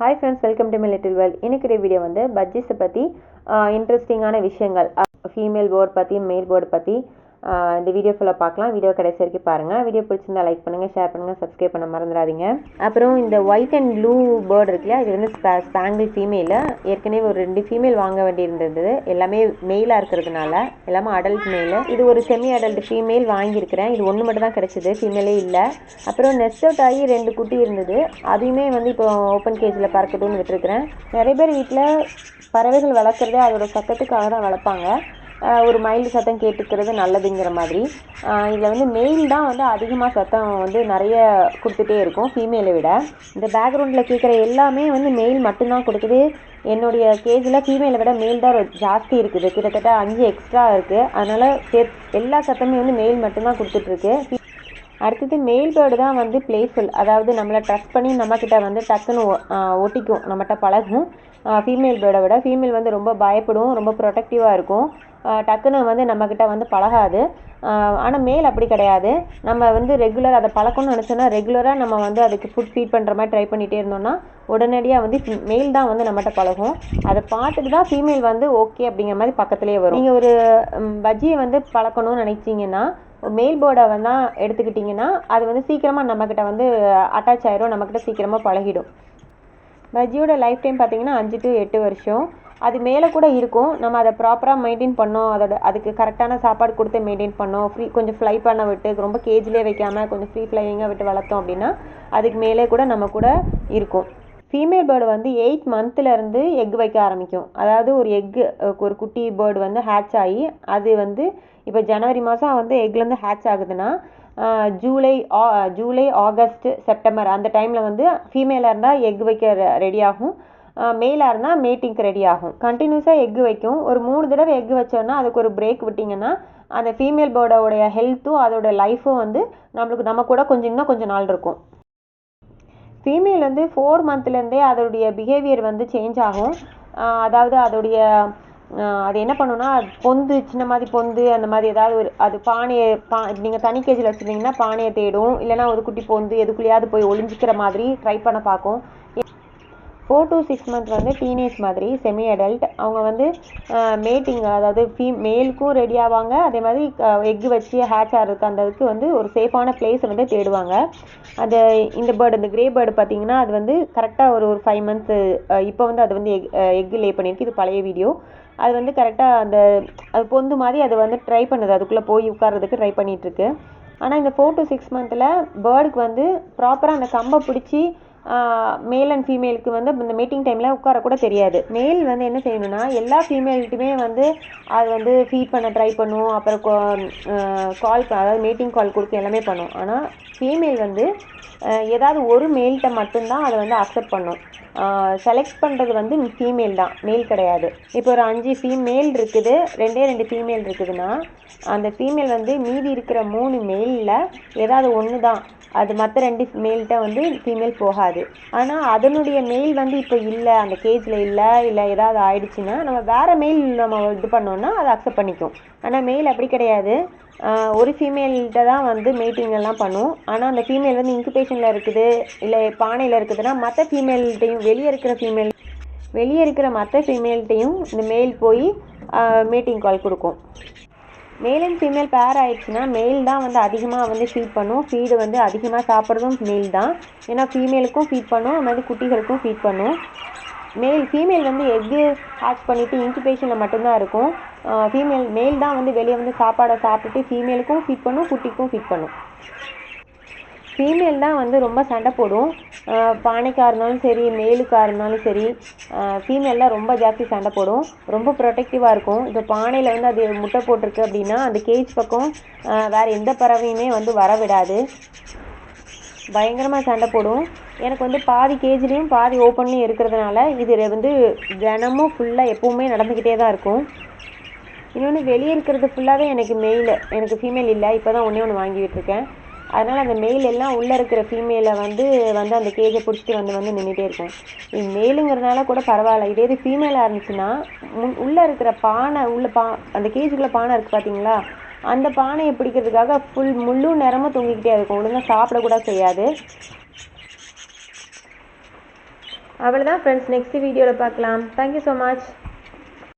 Hi friends welcome to my little world இன்னைக்கு video வந்து பட்ஜெட்ஸை பற்றி இன்ட்ரெஸ்டிங்கான விஷயங்கள் ஃபீமேல் போர்டு பற்றி மேல் போர்டு பற்றி இந்த வீடியோ ஃபுல்லாக பார்க்கலாம். வீடியோ கடைசி வரைக்கும் பாருங்கள் வீடியோ பிடிச்சிருந்தா லைக் பண்ணுங்கள் ஷேர் பண்ணுங்கள் சப்ஸ்கிரைப் பண்ண மறந்துடாதீங்க. அப்புறம் இந்த ஒயிட் அண்ட் ப்ளூ பேர்டு இருக்குல்லையா இது வந்து ஸ்பாங்கிள் ஃபீமேலு ஏற்கனவே ஒரு ரெண்டு ஃபீமேல் வாங்க வேண்டியிருந்தது. எல்லாமே மெயிலாக இருக்கிறதுனால எல்லாமே அடல்ட் மெயிலு இது ஒரு செமி அடல்ட் ஃபீமேல் வாங்கியிருக்கிறேன். இது ஒன்று மட்டும் தான் கிடச்சிது ஃபீமேலே இல்லை. அப்புறம் நெஸ்ட் அவுட் ஆகி ரெண்டு குட்டி இருந்தது. அதையுமே வந்து இப்போ ஓப்பன் கேஜில் பறக்கட்டும்னு விட்டுருக்குறேன். நிறைய பேர் வீட்டில் பறவைகள் வளர்க்குறதே அதோட சத்தத்துக்காக தான் வளர்ப்பாங்க. ஒரு மைல்டு சத்தம் கேட்டுக்கிறது நல்லதுங்கிற மாதிரி. இதில் வந்து மெயில் தான் வந்து அதிகமாக சத்தம் வந்து நிறைய கொடுத்துட்டே இருக்கும் ஃபீமேலை விட. இந்த பேக்ரவுண்டில் கேட்குற எல்லாமே வந்து மெயில் மட்டும்தான் கொடுக்குது. என்னுடைய கேஜில் ஃபீமேலை விட மெயில் தான் ஜாஸ்தி இருக்குது. கிட்டத்தட்ட அஞ்சு எக்ஸ்ட்ரா இருக்குது அதனால் சே எல்லா சத்தமே வந்து மெயில் மட்டும்தான் கொடுத்துட்ருக்கு. அடுத்தது மெயில் பேர்டு தான் வந்து பிளேஃபுல் அதாவது நம்மளை ட்ரஸ்ட் பண்ணி நம்மக்கிட்ட வந்து டக்குன்னு ஒட்டிக்கும். நம்மகிட்ட பழகும். ஃபீமேல் பேர்டை விட ஃபீமேல் வந்து ரொம்ப பயப்படும் ரொம்ப ப்ரொடெக்டிவாக இருக்கும். டக்குன்னு வந்து நம்மக்கிட்ட வந்து பழகாது. ஆனால் மேல் அப்படி கிடையாது. நம்ம வந்து ரெகுலர் அதை பழக்கணும்னு நினச்சோன்னா ரெகுலராக நம்ம வந்து அதுக்கு ஃபுட் ஃபீட் பண்ணுற மாதிரி ட்ரை பண்ணிகிட்டே இருந்தோம்னா உடனடியாக வந்து மெயில் தான் வந்து நம்மகிட்ட பழகும். அதை பார்த்துட்டு தான் ஃபீமேல் வந்து ஓகே அப்படிங்கிற மாதிரி பக்கத்துலேயே வரும். நீங்கள் ஒரு பஜ்ஜியை வந்து பழக்கணும்னு நினச்சிங்கன்னா மெயில் போர்டை வந்து எடுத்துக்கிட்டிங்கன்னா அது வந்து சீக்கிரமாக நம்மக்கிட்ட வந்து அட்டாச் ஆயிரும் நம்மக்கிட்ட சீக்கிரமாக பழகிடும். பஜ்ஜியோட லைஃப் டைம் பார்த்தீங்கன்னா அஞ்சு டு எட்டு வருஷம். அது மேலே கூட இருக்கும். நம்ம அதை ப்ராப்பராக மெயின்டைன் பண்ணோம். அதோட அதுக்கு கரெக்டான சாப்பாடு கொடுத்து மெயின்டைன் பண்ணோம். ஃப்ரீ கொஞ்சம் ஃப்ளை பண்ண விட்டு ரொம்ப கேஜ்லேயே வைக்காமல் கொஞ்சம் ஃப்ரீ ஃப்ளையிங்காக விட்டு வளர்த்தோம் அப்படின்னா அதுக்கு மேலே கூட நம்ம கூட இருக்கும். ஃபீமேல் பேர்டு வந்து எயிட் மந்த்லேருந்து எக் வைக்க ஆரம்பிக்கும். அதாவது ஒரு எக்கு ஒரு குட்டி பேர்டு வந்து ஹேட்ச் ஆகி அது வந்து இப்போ ஜனவரி மாதம் வந்து எக்லேருந்து ஹேட்ச் ஆகுதுன்னா ஜூலை ஆ- ஜூலை ஆகஸ்ட் செப்டம்பர் அந்த டைமில் வந்து ஃபீமேலாக இருந்தால் எக் வைக்க ரெடி ஆகும். மேலாக இருந்தால் மேட்டிங்க்கு ரெடி ஆகும். கண்டினியூஸாக எக் வைக்கும். ஒரு மூணு தடவை எக் வச்சோன்னா அதுக்கு ஒரு பிரேக் விட்டிங்கன்னா அந்த ஃபீமேல் பேர்டோடைய ஹெல்த்தும் அதோட லைஃப்பும் வந்து நம்மளுக்கு நம்ம கூட கொஞ்சம் இன்னும் கொஞ்சம் நாள் இருக்கும். ஃபீமேல் வந்து ஃபோர் மந்த்லேருந்தே அதோடைய பிஹேவியர் வந்து சேஞ்ச் ஆகும். அதாவது அதோடைய அது என்ன பண்ணுன்னா பொந்து சின்ன மாதிரி பொந்து அந்த மாதிரி ஏதாவது ஒரு அது பானையை பா நீங்கள் தனி கேஜில் வச்சுருந்தீங்கன்னா பானையை தேடும். இல்லைன்னா ஒரு குட்டி பொந்து எதுக்குள்ளேயாவது போய் ஒளிஞ்சிக்கிற மாதிரி ட்ரை பண்ண பார்க்கும். ஃபோர் டு சிக்ஸ் மந்த் வந்து டீனேஜ் மாதிரி செமி அடல்ட் அவங்க வந்து மேட்டிங் அதாவது ஃபீ மேலுக்கும் ரெடி ஆவாங்க. அதே மாதிரி எக் வச்சு ஹேட்ச் ஆகிறதுக்கு அந்த இதுக்கு வந்து ஒரு சேஃபான பிளேஸ் வந்து தேடுவாங்க. அது இந்த பேர்டு இந்த கிரே பேர்டு பார்த்தீங்கன்னா அது வந்து கரெக்டாக ஒரு ஒரு ஃபைவ் மந்த்ஸு இப்போ வந்து அது வந்து எக் எக் லே பண்ணியிருக்கு. இது பழைய வீடியோ அது வந்து கரெக்டாக அந்த அது பொந்து மாதிரி அது வந்து ட்ரை பண்ணுது. அதுக்குள்ளே போய் உட்கார்றதுக்கு ட்ரை பண்ணிகிட்ருக்கு ஆனால் இந்த ஃபோர் டு சிக்ஸ் மந்தில் பேர்டுக்கு வந்து ப்ராப்பராக அந்த கம்பை பிடிச்சி மேல் அண்ட் ஃபீமேலுக்கு வந்து இந்த மீட்டிங் டைமில் உட்கார கூட தெரியாது. மேல் வந்து என்ன செய்யணும்னா எல்லா ஃபீமேல்கிட்டுமே வந்து அது வந்து ஃபீட் பண்ண ட்ரை பண்ணும். அப்புறம் கால் அதாவது மீட்டிங் கால் கொடுக்க எல்லாமே பண்ணும். ஆனால் ஃபீமேல் வந்து ஏதாவது ஒரு மேல்கிட்ட மட்டும்தான் அதை வந்து அக்செப்ட் பண்ணும். செலக்ட் பண்ணுறது வந்து ஃபீமேல் தான். மேல் கிடையாது. இப்போ ஒரு அஞ்சு ஃபீமேல் இருக்குது ரெண்டே ரெண்டு ஃபீமேல் இருக்குதுன்னா அந்த ஃபீமேல் வந்து மீதி இருக்கிற மூணு மேலில் ஏதாவது ஒன்று தான் அது மற்ற ரெண்டு மேல்கிட்ட வந்து ஃபீமேல் போகாது. ஆனால் அதனுடைய மெயில் வந்து இப்போ இல்லை அந்த கேஜில் இல்லை இல்லை ஏதாவது ஆயிடுச்சுன்னா நம்ம வேறு மெயில் நம்ம இது பண்ணோன்னா அதை அக்செப்ட் பண்ணிக்கும். ஆனால் மெயில் அப்படி கிடையாது. ஒரு ஃபீமேல்கிட்ட தான் வந்து மீட்டிங் எல்லாம் பண்ணும். ஆனால் அந்த ஃபீமேல் வந்து இன்குபேஷனில் இருக்குது இல்லை பானையில் இருக்குதுன்னா மற்ற ஃபீமேல்கிட்டையும் வெளியே இருக்கிற ஃபீமேல் வெளியே இருக்கிற மற்ற ஃபீமேல்கிட்டையும் இந்த மெயில் போய் மீட்டிங் கால் கொடுக்கும். மேல் அண்ட் ஃபீமேல் பேர் ஆயிடுச்சுன்னா மேல் தான் வந்து அதிகமாக வந்து ஃபீட் பண்ணும். ஃபீடு வந்து அதிகமாக சாப்பிட்றதும் மேல் தான். ஏன்னா ஃபீமேலுக்கும் ஃபீட் பண்ணும். அது மாதிரி குட்டிகளுக்கும் ஃபீட் பண்ணும். மேல் ஃபீமேல் வந்து எக்கு ஹேட்ச் பண்ணிவிட்டு இன்குபேஷனில் மட்டும்தான் இருக்கும். ஃபீமேல் மேல் தான் வந்து வெளியே வந்து சாப்பாடை சாப்பிட்டுட்டு ஃபீமேலுக்கும் ஃபீட் பண்ணும் குட்டிக்கும் ஃபீட் பண்ணும். ஃபீமேல் தான் வந்து ரொம்ப சண்டை போடும். பானைக்காக இருந்தாலும் சரி மேலுக்காக இருந்தாலும் சரி ஃபீமேல் தான் ரொம்ப ஜாஸ்தி சண்டை போடும். ரொம்ப ப்ரொடெக்டிவாக இருக்கும். இப்போ பானையில் வந்து அது முட்டை போட்டிருக்கு அப்படின்னா அந்த கேஜ் பக்கம் வேறு எந்த பறவையுமே வந்து வர விடாது. பயங்கரமாக சண்டை போடும். எனக்கு வந்து பாதி கேஜ்லேயும் பாதி ஓப்பன்லேயும் இருக்கிறதுனால இது வந்து தினமும் ஃபுல்லாக எப்போவுமே நடந்துக்கிட்டே தான் இருக்கும். இன்னொன்று வெளியே இருக்கிறது ஃபுல்லாகவே எனக்கு மெயில் எனக்கு ஃபீமேல் இல்லை. இப்போ தான் ஒன்றே ஒன்று வாங்கி விட்டுருக்கேன் அதனால் அந்த மெயில் எல்லாம் உள்ளே இருக்கிற ஃபீமேலை வந்து வந்து அந்த கேஜை பிடிச்சிட்டு வந்து வந்து நின்றுட்டே இருக்கும். இது மேலுங்கிறதுனால கூட பரவாயில்ல. இதே இது ஃபீமேலாக இருந்துச்சுன்னா முன் உள்ளே இருக்கிற பானை உள்ள பா அந்த கேஜுக்குள்ளே பானை இருக்குது பார்த்தீங்களா அந்த பானையை பிடிக்கிறதுக்காக ஃபுல் முழு நேரமாக தொங்கிக்கிட்டே இருக்கும். ஒழுங்காக சாப்பிடக்கூட செய்யாது. அவ்வளோதான் ஃப்ரெண்ட்ஸ் நெக்ஸ்ட் வீடியோவில் பார்க்கலாம். Thank you so much